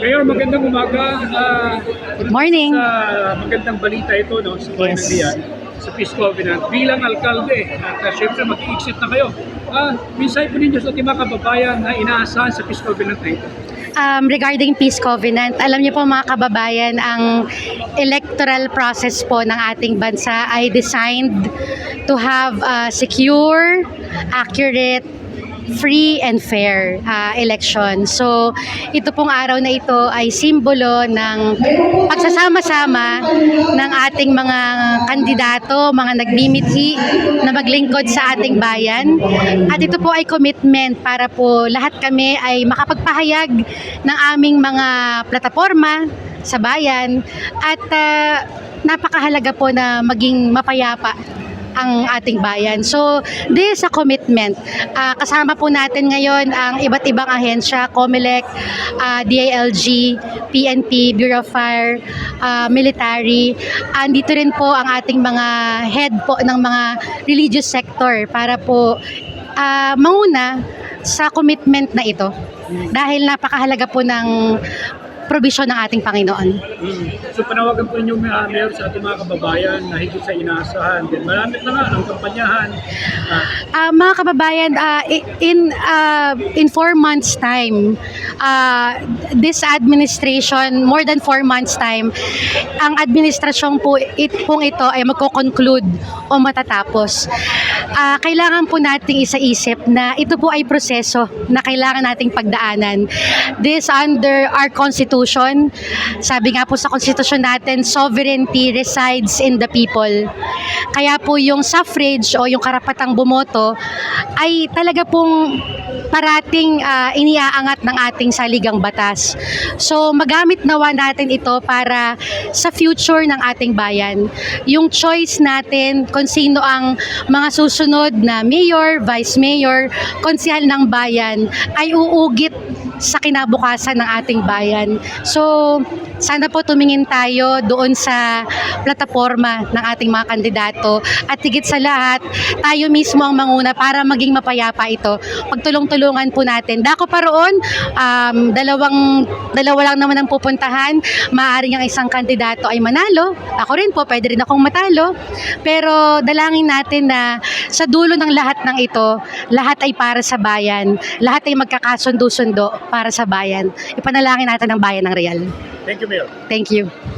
Mayor, magandang umaga. Ah, Morning. Sa magandang balita ito no, sa Yes. sa Peace Covenant. Bilang alkalde, at uh, syempre mag-exit na kayo. Ah, minsay po ninyo sa ating mga kababayan na inaasahan sa Peace Covenant na ito. Um, regarding Peace Covenant, alam niyo po mga kababayan, ang electoral process po ng ating bansa ay designed to have a secure, accurate, free and fair uh, election. So, ito pong araw na ito ay simbolo ng pagsasama-sama ng ating mga kandidato, mga nagbimithi na maglingkod sa ating bayan. At ito po ay commitment para po lahat kami ay makapagpahayag ng aming mga plataforma sa bayan at ah, napakahalaga po na maging mapayapa ang ating bayan. So, this is a commitment. Ah, kasama po natin ngayon ang iba't ibang ahensya, COMELEC, ah, DILG, PNP, Bureau of Fire, ah, military. Andito rin po ang ating mga head po ng mga religious sector para po ah, manguna sa commitment na ito. Dahil napakahalaga po ng probisyon ng ating Panginoon. So panawagan po ninyo, uh, Mayor, sa ating mga kababayan na higit sa inaasahan. Then, malamit na nga ang kampanyahan. Ah, Ah, mga kababayan, i- in ah, in four months time, ah, this administration, more than four months time, ang administrasyon po it, pong ito ay magko-conclude o matatapos. Ah, kailangan po nating isaisip na ito po ay proseso na kailangan nating pagdaanan. This under our constitution. Sabi nga po sa constitution natin, sovereignty resides in the people. Kaya po yung suffrage o yung karapatang bumoto ay talaga pong parating ah, iniaangat ng ating saligang batas. So magamit nawa natin ito para sa future ng ating bayan. Yung choice natin kung sino ang mga susunod na mayor, vice mayor, konsihal ng bayan ay uugit sa kinabukasan ng ating bayan. So, sana po tumingin tayo doon sa plataforma ng ating mga kandidato at higit sa lahat, tayo mismo ang manguna para maging mapayapa ito. Pagtulong-tulungan po natin. Dako pa roon, um, dalawang, dalawa lang naman ang pupuntahan. Maaaring ang isang kandidato ay manalo. Ako rin po, pwede rin akong matalo. Pero dalangin natin na sa dulo ng lahat ng ito, lahat ay para sa bayan. Lahat ay magkakasundo-sundo para sa bayan. Ipanalangin natin ang bayan ng Real. thank you, Mayor. Thank you.